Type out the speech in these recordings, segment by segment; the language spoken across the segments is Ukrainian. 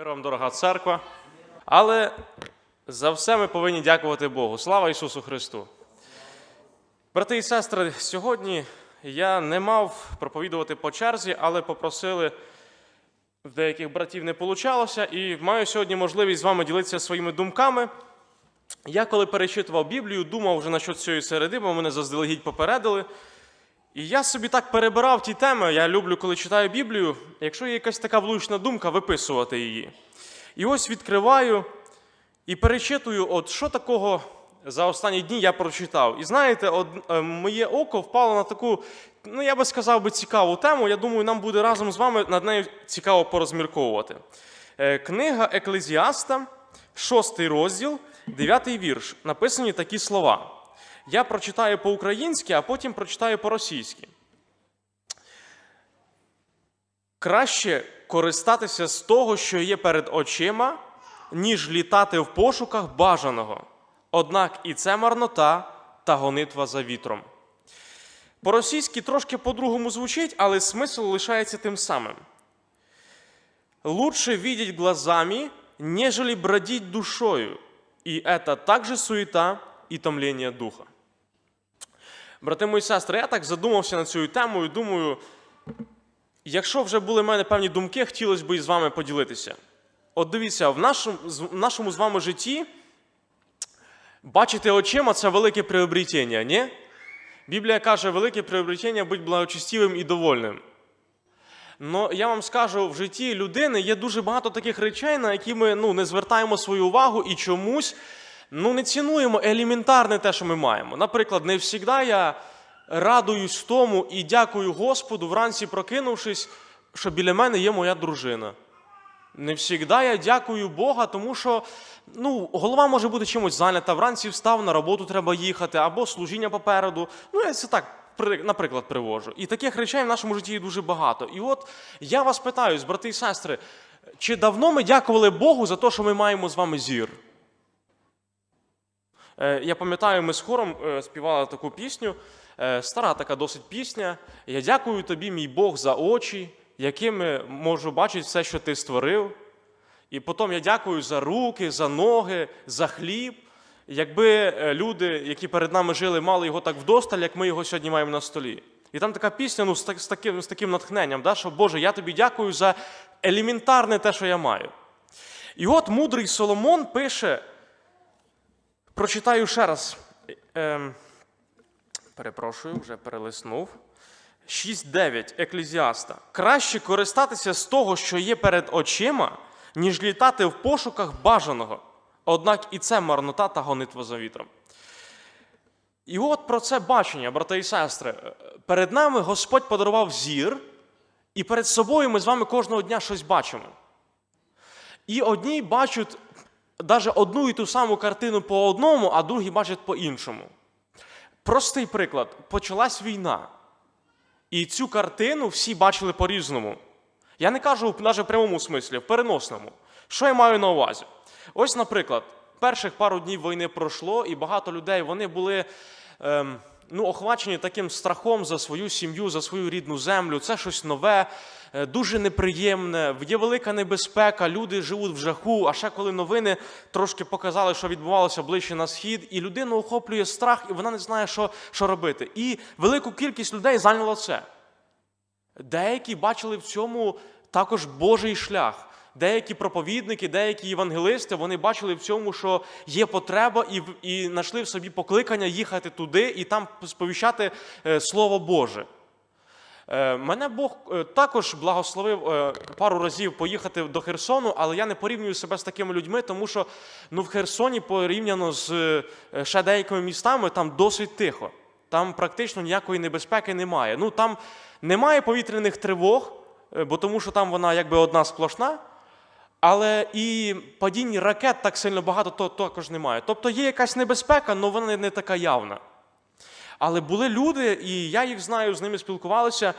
Мир вам, дорога церква. Але за все ми повинні дякувати Богу. Слава Ісусу Христу! Брати і сестри, сьогодні я не мав проповідувати по черзі, але попросили в деяких братів не получалося, і маю сьогодні можливість з вами ділитися своїми думками. Я коли перечитував Біблію, думав вже насчет цієї середи, бо мене заздалегідь попередили. І я собі так перебирав ті теми. Я люблю, коли читаю Біблію, якщо є якась така влучна думка, виписувати її. І ось відкриваю і перечитую, от що такого за останні дні я прочитав. І знаєте, от, е, моє око впало на таку, ну я би сказав би, цікаву тему. Я думаю, нам буде разом з вами над нею цікаво порозмірковувати. Е, Книга Еклезіаста, шостий розділ, дев'ятий вірш. Написані такі слова. Я прочитаю по-українськи, а потім прочитаю по-російськи. Краще користатися з того, що є перед очима, ніж літати в пошуках бажаного. Однак і це марнота та гонитва за вітром. По-російськи трошки по-другому звучить, але смисл лишається тим самим. Лучше видеть глазами, нежели бродить душою. І это также суета і томлення духа. Брати мої сестри, я так задумався над цією темою. Думаю, якщо вже були в мене певні думки, хотілося б із вами поділитися. От дивіться, в нашому, з- в нашому з вами житті бачити очима це велике приобретення, ні? Біблія каже, велике приобретення бути благочестивим і довольним. Ну, я вам скажу, в житті людини є дуже багато таких речей, на які ми ну, не звертаємо свою увагу і чомусь ну, не цінуємо елементарне те, що ми маємо. Наприклад, не завжди я радуюсь тому і дякую Господу, вранці прокинувшись, що біля мене є моя дружина. Не завжди я дякую Бога, тому що ну, голова може бути чимось зайнята, вранці встав, на роботу треба їхати, або служіння попереду. Ну, я це так, наприклад, привожу. І таких речей в нашому житті дуже багато. І от я вас питаю, брати і сестри, чи давно ми дякували Богу за те, що ми маємо з вами зір? Е, Я пам'ятаю, ми з хором е, співали таку пісню, е, стара така досить пісня. Я дякую тобі, мій Бог, за очі, якими можу бачити все, що ти створив. І потім я дякую за руки, за ноги, за хліб. Якби люди, які перед нами жили, мали його так вдосталь, як ми його сьогодні маємо на столі. І там така пісня ну, з, таким, з таким натхненням, да, що Боже, я тобі дякую за елементарне те, що я маю. І от мудрий Соломон пише, прочитаю ще раз. Ем, перепрошую, вже перелиснув. 6.9 Еклезіаста. Краще користатися з того, що є перед очима, ніж літати в пошуках бажаного. Однак і це марнота та гонитва за вітром. І от про це бачення, брати і сестри. Перед нами Господь подарував зір, і перед собою ми з вами кожного дня щось бачимо. І одні бачать навіть одну і ту саму картину по одному, а другі бачать по іншому. Простий приклад: почалась війна. І цю картину всі бачили по-різному. Я не кажу навіть в прямому смислі, в переносному. Що я маю на увазі? Ось, наприклад, перших пару днів війни пройшло, і багато людей вони були ем, ну, охвачені таким страхом за свою сім'ю, за свою рідну землю. Це щось нове, е, дуже неприємне, є велика небезпека, люди живуть в жаху. А ще коли новини трошки показали, що відбувалося ближче на схід, і людину охоплює страх, і вона не знає, що, що робити. І велику кількість людей зайняло це. Деякі бачили в цьому також Божий шлях. Деякі проповідники, деякі євангелисти, вони бачили в цьому, що є потреба, і, і знайшли в собі покликання їхати туди і там сповіщати е, Слово Боже. Е, Мене Бог е, також благословив пару разів поїхати до Херсону, але я не порівнюю себе з такими людьми, тому що ну, в Херсоні порівняно з ще деякими містами там досить тихо. Там практично ніякої небезпеки немає. Ну там немає повітряних тривог, бо тому що там вона якби одна сплошна. Але і падінь ракет так сильно багато то також немає. Тобто є якась небезпека, але вона не така явна. Але були люди, і я їх знаю, з ними спілкувалися,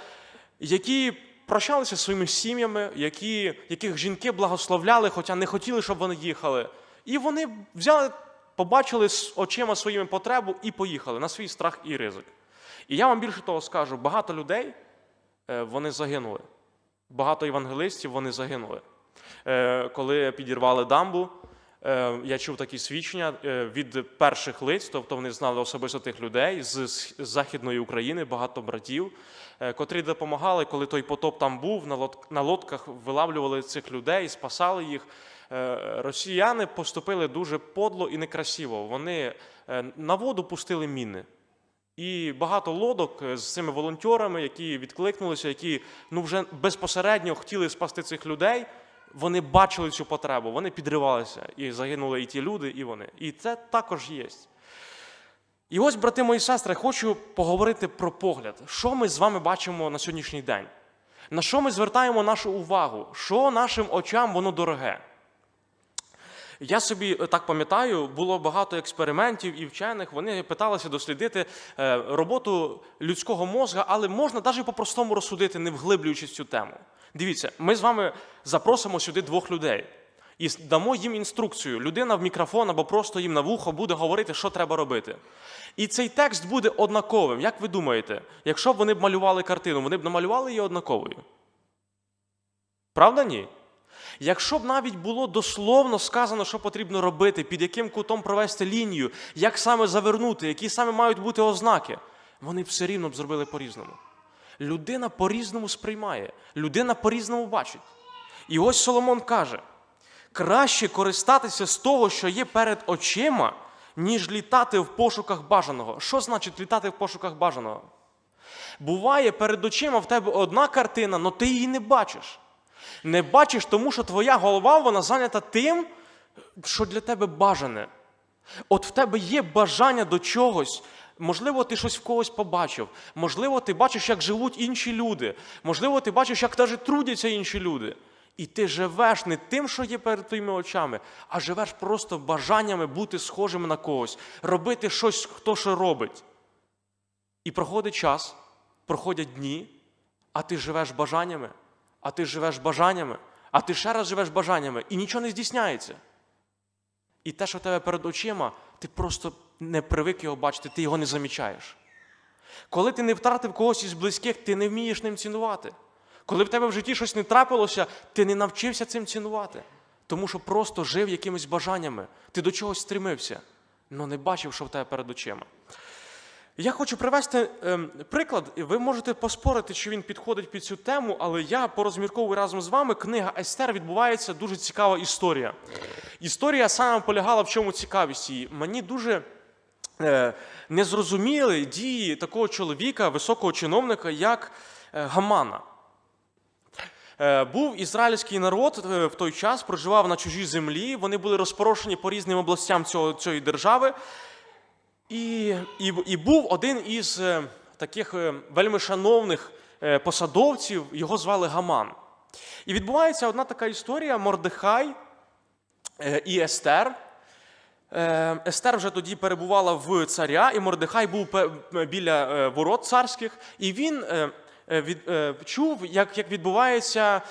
які прощалися зі своїми сім'ями, які, яких жінки благословляли, хоча не хотіли, щоб вони їхали. І вони взяли, побачили з очима своїми потребу і поїхали на свій страх і ризик. І я вам більше того скажу: багато людей е, вони загинули. Багато євангелистів вони загинули. Е, коли підірвали дамбу. Е, Я чув такі свідчення е, від перших лиць, тобто вони знали особисто тих людей з Західної України, багато братів, котрі допомагали, коли той потоп там був, на лод- на лодках вилавлювали цих людей, спасали їх. Росіяни поступили дуже подло і некрасиво. Вони на воду пустили міни. І багато лодок з цими волонтерами, які відкликнулися, які ну вже безпосередньо хотіли спасти цих людей. Вони бачили цю потребу, вони підривалися, і загинули і ті люди, і вони. І це також є. І ось, брати мої сестри, хочу поговорити про погляд. Що ми з вами бачимо на сьогоднішній день? На що ми звертаємо нашу увагу? Що нашим очам воно дороге? Я собі е, так пам'ятаю, було багато експериментів і вчених. Вони питалися дослідити е, роботу людського мозга, але можна навіть по-простому розсудити, не вглиблюючись цю тему. Дивіться, ми з вами запросимо сюди двох людей і дамо їм інструкцію. Людина в мікрофон або просто їм на вухо буде говорити, що треба робити. І цей текст буде однаковим. Як ви думаєте, якщо б вони б малювали картину, вони б намалювали її однаковою? Правда ні? Якщо б навіть було дословно сказано, що потрібно робити, під яким кутом провести лінію, як саме завернути, які саме мають бути ознаки, вони б все рівно б зробили по-різному. Людина по-різному сприймає, людина по-різному бачить. І ось Соломон каже: краще користатися з того, що є перед очима, ніж літати в пошуках бажаного. Що значить літати в пошуках бажаного? Буває, перед очима в тебе одна картина, але ти її не бачиш. Не бачиш, тому що твоя голова вона зайнята тим, що для тебе бажане. От в тебе є бажання до чогось. Можливо, ти щось в когось побачив. Можливо, ти бачиш, як живуть інші люди. Можливо, ти бачиш, як навіть трудяться інші люди. І ти живеш не тим, що є перед твоїми очами, а живеш просто бажаннями бути схожим на когось, робити щось, хто що робить. І проходить час, проходять дні, а ти живеш бажаннями, а ти живеш бажаннями, а ти ще раз живеш бажаннями, і нічого не здійсняється. І те, що в тебе перед очима, ти просто не привик його бачити, ти його не замічаєш. Коли ти не втратив когось із близьких, ти не вмієш ним цінувати. Коли в тебе в житті щось не трапилося, ти не навчився цим цінувати. Тому що просто жив якимись бажаннями, ти до чогось стремився, але не бачив, що в тебе перед очима. Я хочу привести ем, приклад, ви можете поспорити, чи він підходить під цю тему, але я порозмірковую разом з вами. Книга Естер відбувається дуже цікава історія. Історія саме полягала в чому цікавість її. Мені дуже е, не дії такого чоловіка, високого чиновника, як е, Гамана. Е, Був ізраїльський народ в той час, проживав на чужій землі. Вони були розпорошені по різним областям цього, цієї держави. І, і, і був один із е, таких е, вельми шановних е, посадовців, його звали Гаман. І відбувається одна така історія: Мордехай е, і Естер. Естер вже тоді перебувала в царя, і Мордехай був біля ворот царських, і він від, чув, як, як відбувається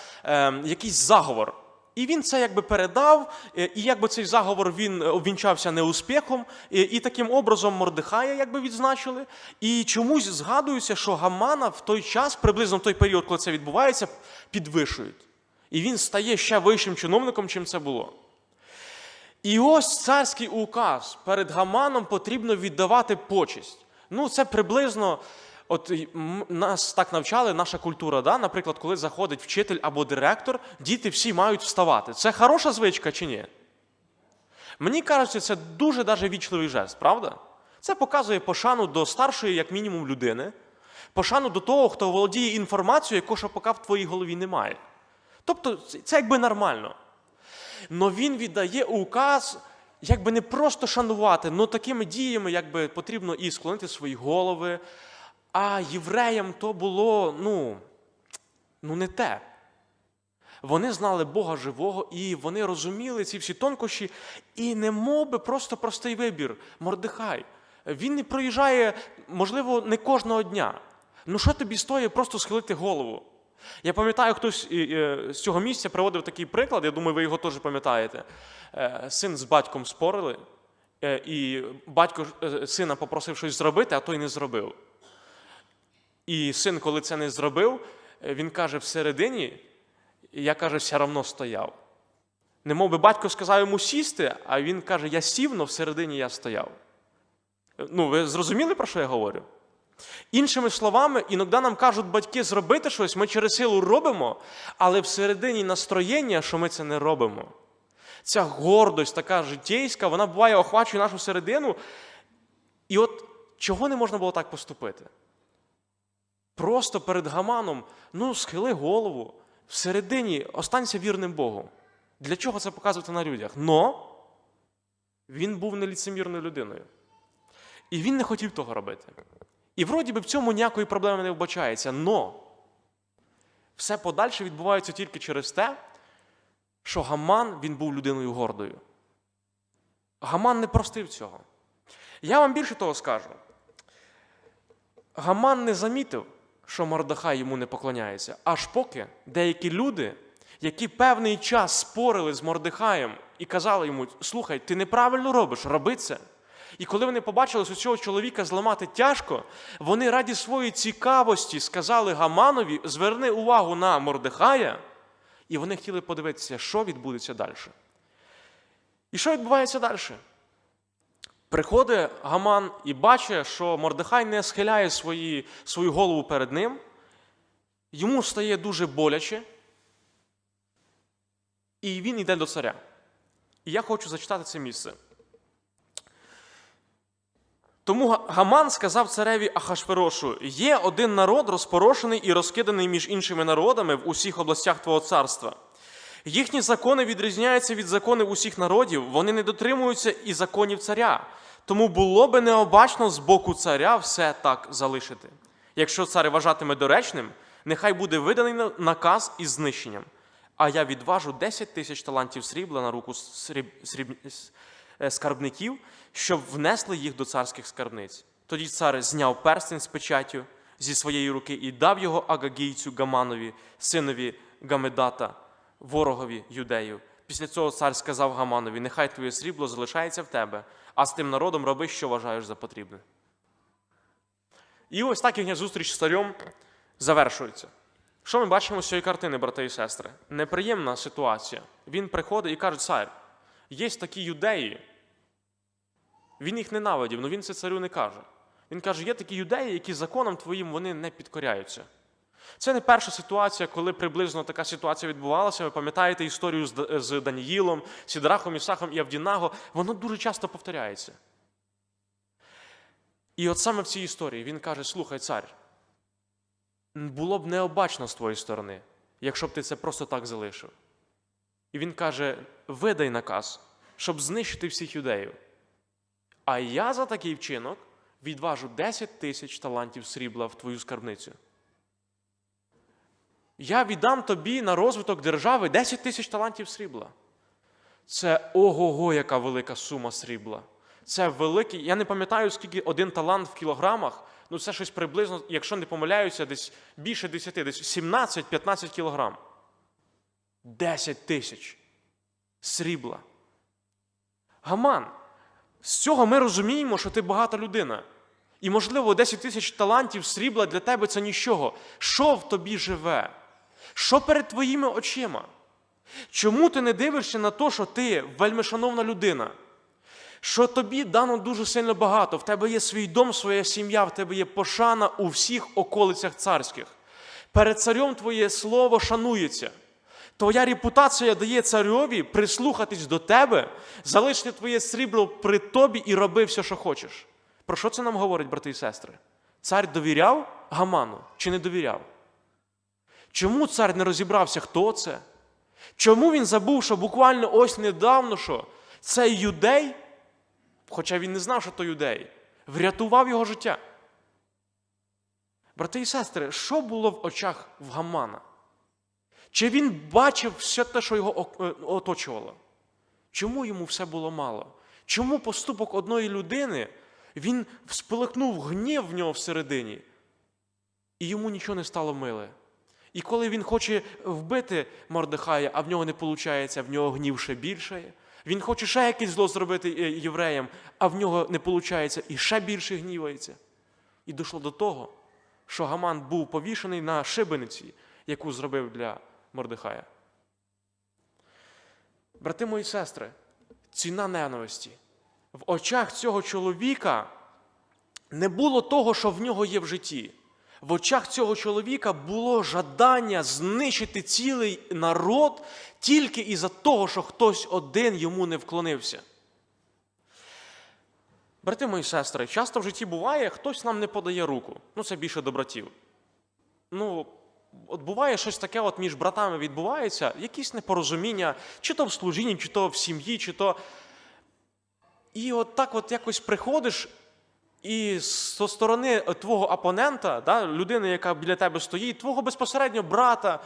якийсь заговор. І він це якби передав, е, і якби цей заговор він обвінчався неуспіхом, і, і таким образом Мордехая якби відзначили. І чомусь згадується, що Гамана в той час, приблизно в той період, коли це відбувається, підвищують. І він стає ще вищим чиновником, чим це було. І ось царський указ перед Гаманом потрібно віддавати почесть. Ну, це приблизно, от нас так навчали, наша культура. Да? Наприклад, коли заходить вчитель або директор, діти всі мають вставати. Це хороша звичка чи ні? Мені кажеться, це дуже даже вічливий жест, правда? Це показує пошану до старшої, як мінімум, людини, пошану до того, хто володіє інформацією, яку поки в твоїй голові немає. Тобто, це якби нормально. Но він віддає указ, якби не просто шанувати, але такими діями, якби потрібно і склонити свої голови. А євреям то було, ну, ну не те. Вони знали Бога живого, і вони розуміли ці всі тонкощі, і не мов би просто простий вибір. Мордехай. Він не проїжджає, можливо, не кожного дня. Ну що тобі стоїть просто схилити голову? Я пам'ятаю, хтось е, е, з цього місця приводив такий приклад, я думаю, ви його теж пам'ятаєте. Е, Син з батьком спорили, і батько сина попросив щось зробити, а той не зробив. І син, коли це не зробив, е, він каже, всередині, я каже, все одно стояв. Немов би батько сказав йому сісти, а він каже: Я сів, но всередині я стояв. Ну, ви зрозуміли, про що я говорю? Іншими словами, іноді нам кажуть батьки зробити щось, ми через силу робимо, але всередині настроєння, що ми це не робимо. Ця гордость, така життєйська, вона буває охвачує нашу середину. І от чого не можна було так поступити? Просто перед гаманом, ну, схили голову, всередині останься вірним Богу. Для чого це показувати на людях? Но він був неліцемірною людиною. І він не хотів того робити. І вроді би в цьому ніякої проблеми не вбачається. Но все подальше відбувається тільки через те, що Гаман він був людиною гордою. Гаман не простив цього. Я вам більше того скажу. Гаман не замітив, що Мордахай йому не поклоняється, аж поки деякі люди, які певний час спорили з Мордихаєм і казали йому: слухай, ти неправильно робиш, роби це. І коли вони побачили, що цього чоловіка зламати тяжко, вони раді своєї цікавості сказали Гаманові: зверни увагу на Мордехая, і вони хотіли подивитися, що відбудеться далі. І що відбувається далі? Приходить Гаман і бачить, що Мордехай не схиляє свої, свою голову перед ним, йому стає дуже боляче, і він йде до царя. І я хочу зачитати це місце. Тому Гаман сказав цареві Ахашверошу: є один народ, розпорошений і розкиданий між іншими народами в усіх областях твого царства. Їхні закони відрізняються від законів усіх народів, вони не дотримуються і законів царя. Тому було би необачно з боку царя все так залишити. Якщо цар вважатиме доречним, нехай буде виданий наказ із знищенням. А я відважу 10 тисяч талантів срібла на руку сріб... Сріб... е, скарбників, щоб внесли їх до царських скарбниць. Тоді цар зняв перстень з печаттю зі своєї руки і дав його Агагійцю Гаманові, синові Гамедата, ворогові юдею. Після цього цар сказав Гаманові: нехай твоє срібло залишається в тебе, а з тим народом роби, що вважаєш за потрібне. І ось так їхня зустріч з царем завершується. Що ми бачимо з цієї картини, брати і сестри? Неприємна ситуація. Він приходить і каже: цар, є такі юдеї. Він їх ненавидів, але він це царю не каже. Він каже: є такі юдеї, які законам твоїм вони не підкоряються. Це не перша ситуація, коли приблизно така ситуація відбувалася. Ви пам'ятаєте історію з Даніїлом, Сідрахом, Ісахом і Авдінаго. Воно дуже часто повторяється. І от саме в цій історії він каже: слухай, цар, було б необачно з твоєї сторони, якщо б ти це просто так залишив. І він каже: видай наказ, щоб знищити всіх юдеїв. А я за такий вчинок відважу 10 тисяч талантів срібла в твою скарбницю. Я віддам тобі на розвиток держави 10 тисяч талантів срібла. Це ого-го, яка велика сума срібла. Це великий. Я не пам'ятаю, скільки один талант в кілограмах. Ну, це щось приблизно, якщо не помиляюся, десь більше 10, десь 17-15 кілограм. 10 тисяч срібла. Гаман, з цього ми розуміємо, що ти багата людина. І, можливо, 10 тисяч талантів срібла для тебе це нічого. Що в тобі живе? Що перед твоїми очима? Чому ти не дивишся на те, що ти вельмишановна людина? Що тобі дано дуже сильно багато, в тебе є свій дом, своя сім'я, в тебе є пошана у всіх околицях царських. Перед царем твоє слово шанується. Твоя репутація дає царьові прислухатись до тебе, залишити твоє срібло при тобі і роби все, що хочеш. Про що це нам говорить, брати і сестри? Цар довіряв Гаману чи не довіряв? Чому цар не розібрався, хто це? Чому він забув, що буквально ось недавно що цей юдей, хоча він не знав, що то юдей, врятував його життя? Брати і сестри, що було в очах в Гамана? Чи він бачив все те, що його е, оточувало? Чому йому все було мало? Чому поступок одної людини він спалахнув гнів в нього всередині, і йому нічого не стало миле? І коли він хоче вбити Мордехая, а в нього не виходить, в нього гнів ще більше. Він хоче ще якесь зло зробити е, євреям, а в нього не виходить і ще більше гнівається. І дійшло до того, що Гаман був повішений на шибениці, яку зробив для Мордехая. Брати мої сестри, ціна ненависті. В очах цього чоловіка не було того, що в нього є в житті. В очах цього чоловіка було жадання знищити цілий народ тільки із-за того, що хтось один йому не вклонився. Брати мої сестри, часто в житті буває, хтось нам не подає руку. Ну, це більше до братів. Ну, от буває щось таке от між братами відбувається, якісь непорозуміння, чи то в служінні, чи то в сім'ї, чи то. І от так от якось приходиш, і з сторони твого опонента, да, людини, яка біля тебе стоїть, твого безпосередньо брата,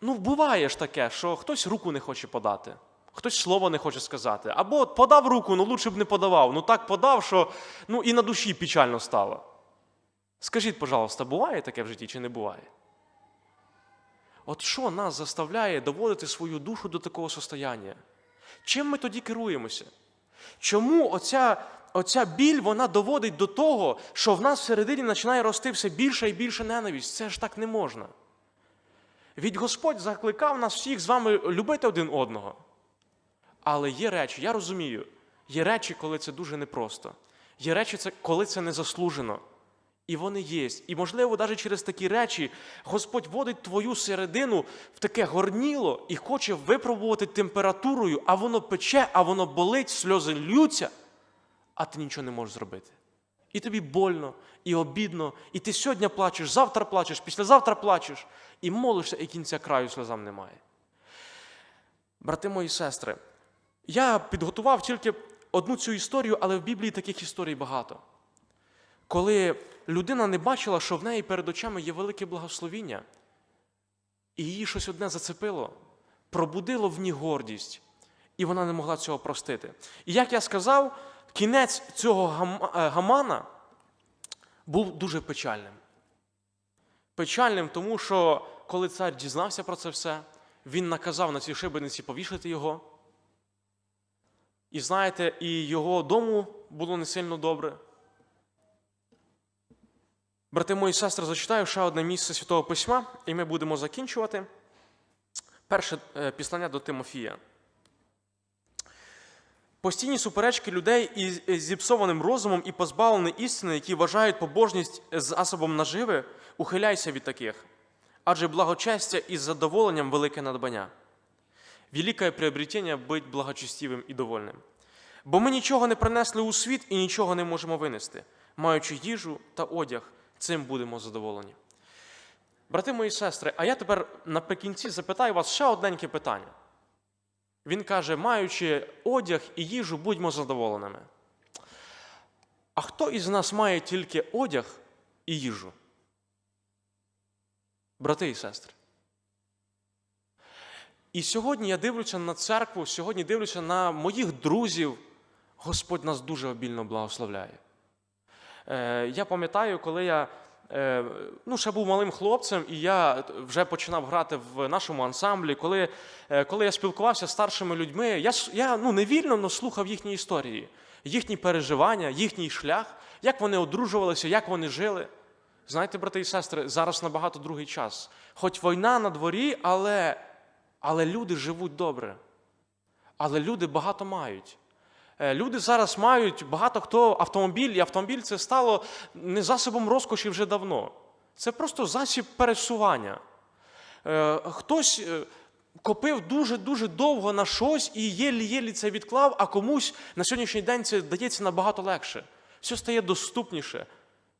ну, буває ж таке, що хтось руку не хоче подати, хтось слово не хоче сказати. Або подав руку, ну лучше б не подавав. Ну так подав, що ну, і на душі печально стало. Скажіть, пожалуйста, буває таке в житті чи не буває? От що нас заставляє доводити свою душу до такого состояння? Чим ми тоді керуємося? Чому оця, оця біль вона доводить до того, що в нас всередині починає рости все більше і більше ненависть? Це ж так не можна. Від Господь закликав нас всіх з вами любити один одного. Але є речі, я розумію, є речі, коли це дуже непросто. Є речі, коли це не заслужено. І вони є. І, можливо, навіть через такі речі Господь вводить твою середину в таке горніло і хоче випробувати температурою, а воно пече, а воно болить, сльози ллються, а ти нічого не можеш зробити. І тобі больно, і обідно, і ти сьогодні плачеш, завтра плачеш, післязавтра плачеш, і молишся, і кінця краю сльозам немає. Брати мої сестри, я підготував тільки одну цю історію, але в Біблії таких історій багато коли людина не бачила, що в неї перед очами є велике благословіння, і її щось одне зацепило, пробудило в ній гордість, і вона не могла цього простити. І як я сказав, кінець цього е, гамана був дуже печальним. Печальним, тому що коли цар дізнався про це все, він наказав на цій шибениці повішати його. І знаєте, і його дому було не сильно добре. Брати мої сестри, зачитаю ще одне місце Святого Письма, і ми будемо закінчувати. Перше е, післання до Тимофія. Постійні суперечки людей із із зіпсованим розумом і позбавлені істини, які вважають побожність засобом наживи, ухиляйся від таких. Адже благочестя із задоволенням велике надбання. Великое приобретення бути благочестивим і довольним. Бо ми нічого не принесли у світ і нічого не можемо винести. Маючи їжу та одяг, цим будемо задоволені. Брати мої сестри, а я тепер наприкінці запитаю вас ще одненьке питання. Він каже, маючи одяг і їжу, будьмо задоволеними. А хто із нас має тільки одяг і їжу? Брати і сестри. І сьогодні я дивлюся на церкву, сьогодні дивлюся на моїх друзів. Господь нас дуже обільно благословляє. Е, Я пам'ятаю, коли я ну, ще був малим хлопцем, і я вже починав грати в нашому ансамблі. Коли, е, коли я спілкувався з старшими людьми, я, я ну, невільно но слухав їхні історії, їхні переживання, їхній шлях, як вони одружувалися, як вони жили. Знаєте, брати і сестри, зараз набагато другий час. Хоч війна на дворі, але, але люди живуть добре. Але люди багато мають. Е, Люди зараз мають багато хто автомобіль, і автомобіль це стало не засобом розкоші вже давно. Це просто засіб пересування. Е, Хтось е, копив дуже-дуже довго на щось і єлі-єлі це відклав, а комусь на сьогоднішній день це дається набагато легше. Все стає доступніше.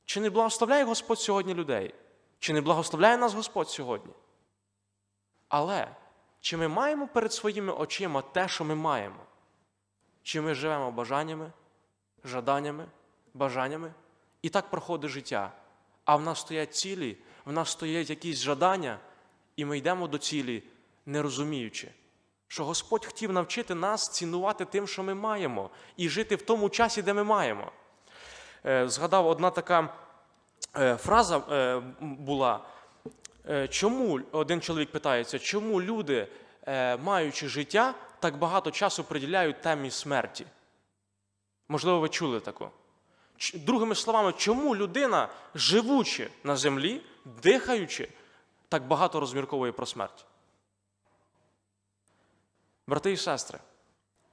Чи не благословляє Господь сьогодні людей? Чи не благословляє нас Господь сьогодні? Але чи ми маємо перед своїми очима те, що ми маємо? Чи ми живемо бажаннями, жаданнями, бажаннями? І так проходить життя. А в нас стоять цілі, в нас стоять якісь жадання, і ми йдемо до цілі, не розуміючи, що Господь хотів навчити нас цінувати тим, що ми маємо, і жити в тому часі, де ми маємо. Е, Згадав одна така е, фраза е, була. Чому один чоловік питається, чому люди, маючи життя, так багато часу приділяють темі смерті? Можливо, ви чули таку. Другими словами, чому людина, живучи на землі, дихаючи, так багато розмірковує про смерть? Брати і сестри,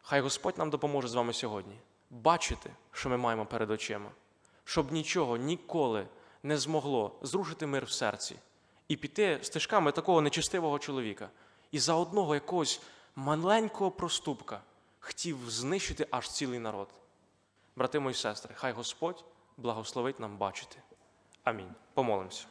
Хай Господь нам допоможе з вами сьогодні бачити, що ми маємо перед очима, щоб нічого ніколи не змогло зрушити мир в серці і піти стежками такого нечистивого чоловіка, і за одного якогось маленького проступка хотів знищити аж цілий народ. Брати мої сестри, хай Господь благословить нам бачити. Амінь. Помолимося.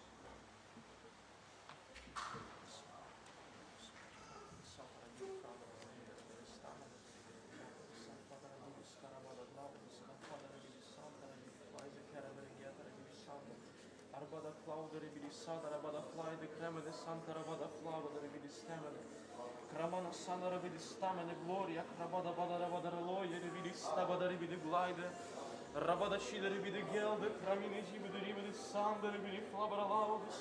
Arabada flaudere bili sada, arabada flaide kremene santa, arabada flaudere bili stemene. Kramana sanara bili stamene gloria, krabada bada rabada reloye, bili stabada bili glide. Rabada shidere bili gelde, kramine jibide ribide sandere bili flabara laudis.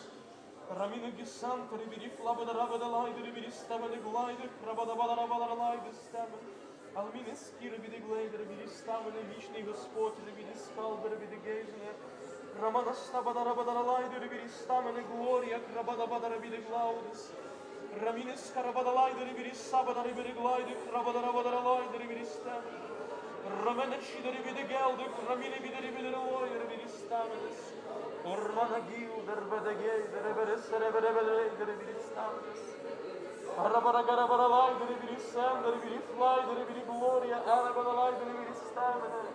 Ramine gisantere bili flabada rabada laide, bili stemene glide, krabada bada rabada laide stemene. Алміне скіри біди глейдер, біди ставини, вічний Господь, біди скалбер, біди гейзне. Рамана стабада рабада лайдер, біди стамини глорія, крабада бада біди глаудис. Ramines karabadalaydırı biris, sabadari biri glaydık, rabadarabadaralaydır biristen. Ramene şideri bide geldik, ramine bideri bideri loyır biristanız. Ormana gildir bede geydir, ebere sere bere beleydir biristanız. Arabara garabaralaydır biristandır, biri flydır, biri gloria, arabadalaydır biristanız.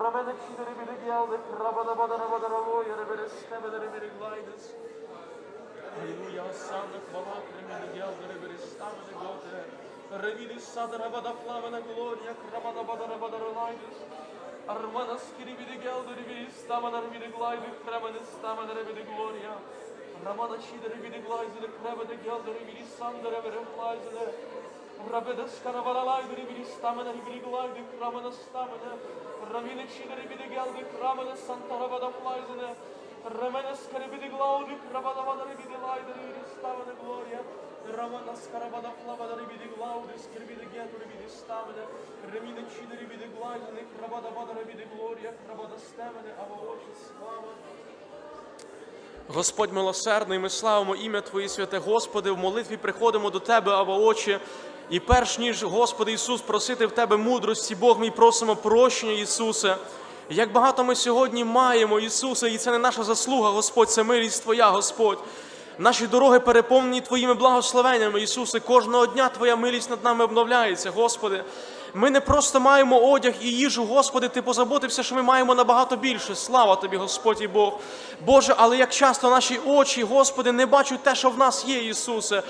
Ramene şideri bide geldik, rabadarabadaralaydır biristanız. Аллилуйя, Александр, хвала Кремени, Гел, Гребери, Ставы, Готе, Равили, Садра, Вода, Плавана, Глория, Крамана, Бадара, Бадара, Лайдыш, Армана, Скирибиди, Гел, Древили, Ставана, Рвили, Глайды, Кремени, Ставана, Рвили, Глория, Рамана, Чидри, Рвили, Глайзеле, Кремени, Гел, Древили, Сандра, Рвили, Глайзеле, Rabede skanavara laydı ribili stamene ribili glaydı kramene stamene Ravile çideri bide geldi kramene santarabada flayzene glayde krabada bada biri laydere biri stamene gloria glayde skare biri geldi biri stamene Ramine çidere biri glayzere krabada bada biri gloria krabada stamene ава очі слава Господь милосердний, ми славимо ім'я Твоє святе, Господи, в молитві приходимо до Тебе, Ава Очі. І перш ніж, Господи Ісус, просити в Тебе мудрості, Бог мій, просимо прощення, Ісусе. Як багато ми сьогодні маємо, Ісусе, і це не наша заслуга, Господь, це милість Твоя, Господь. Наші дороги переповнені Твоїми благословеннями, Ісусе. Кожного дня Твоя милість над нами обновляється, Господи. Ми не просто маємо одяг і їжу, Господи, Ти позаботився, що ми маємо набагато більше. Слава Тобі, Господь і Бог. Боже, але як часто наші очі, Господи, не бачать те, що в нас є, Ісусе.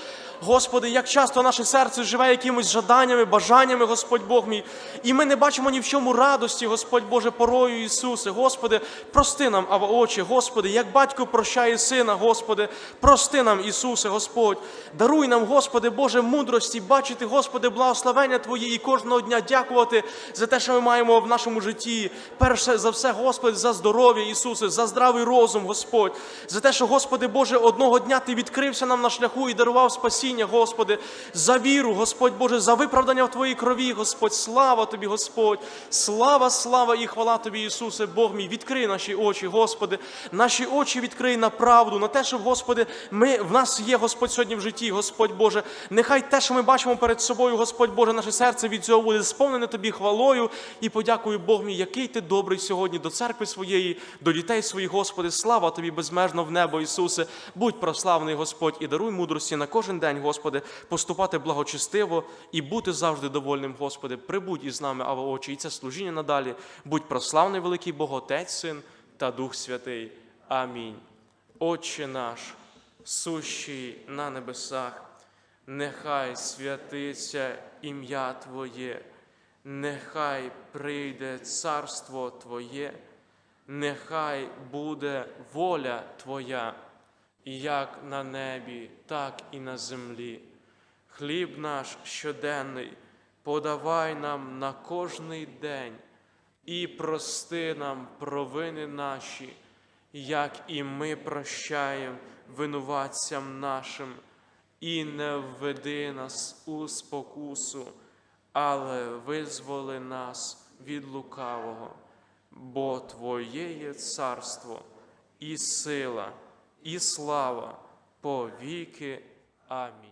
Господи, як часто наше серце живе якимось жаданнями, бажаннями, Господь Бог мій. І ми не бачимо ні в чому радості, Господь Боже, порою, Ісусе. Господи, прости нам, Ава очі, Господи, як батько прощає сина, Господи, прости нам, Ісусе, Господь. Даруй нам, Господи, Боже, мудрості, бачити, Господи, благословення Твої і кожного дня дякувати за те, що ми маємо в нашому житті. Перше за все, Господи, за здоров'я, Ісусе, за здравий розум, Господь, за те, що, Господи Боже, одного дня Ти відкрився нам на шляху і дарував спасіння, Господи, за віру, Господь Боже, за виправдання в Твоїй крові, Господь. Слава Тобі, Господь. Слава, слава і хвала Тобі, Ісусе, Бог мій. Відкрий наші очі, Господи. Наші очі відкрий на правду, на те, щоб, Господи, ми, в нас є, Господь, сьогодні в житті, Господь Боже. Нехай те, що ми бачимо перед собою, Господь Боже, наше серце від цього буде сповнене Тобі хвалою і подякую, Бог мій, який ти добрий сьогодні до церкви своєї, до дітей своїх, Господи. Слава Тобі безмежно в небо, Ісусе. Будь прославний, Господь, і даруй мудрості на кожен день, Господи, поступати благочестиво і бути завжди довольним, Господи. Прибудь із нами, Ава очі, і це служіння надалі. Будь прославний, великий Бог, Отець, Син та Дух Святий. Амінь. Отче наш, сущий на небесах, нехай святиться ім'я Твоє, нехай прийде царство Твоє, нехай буде воля Твоя, як на небі, так і на землі. Хліб наш щоденний подавай нам на кожний день і прости нам провини наші, як і ми прощаємо винуватцям нашим, і не введи нас у спокусу, але визволи нас від лукавого, бо Твоє є царство, і сила, і слава по віки. Амінь.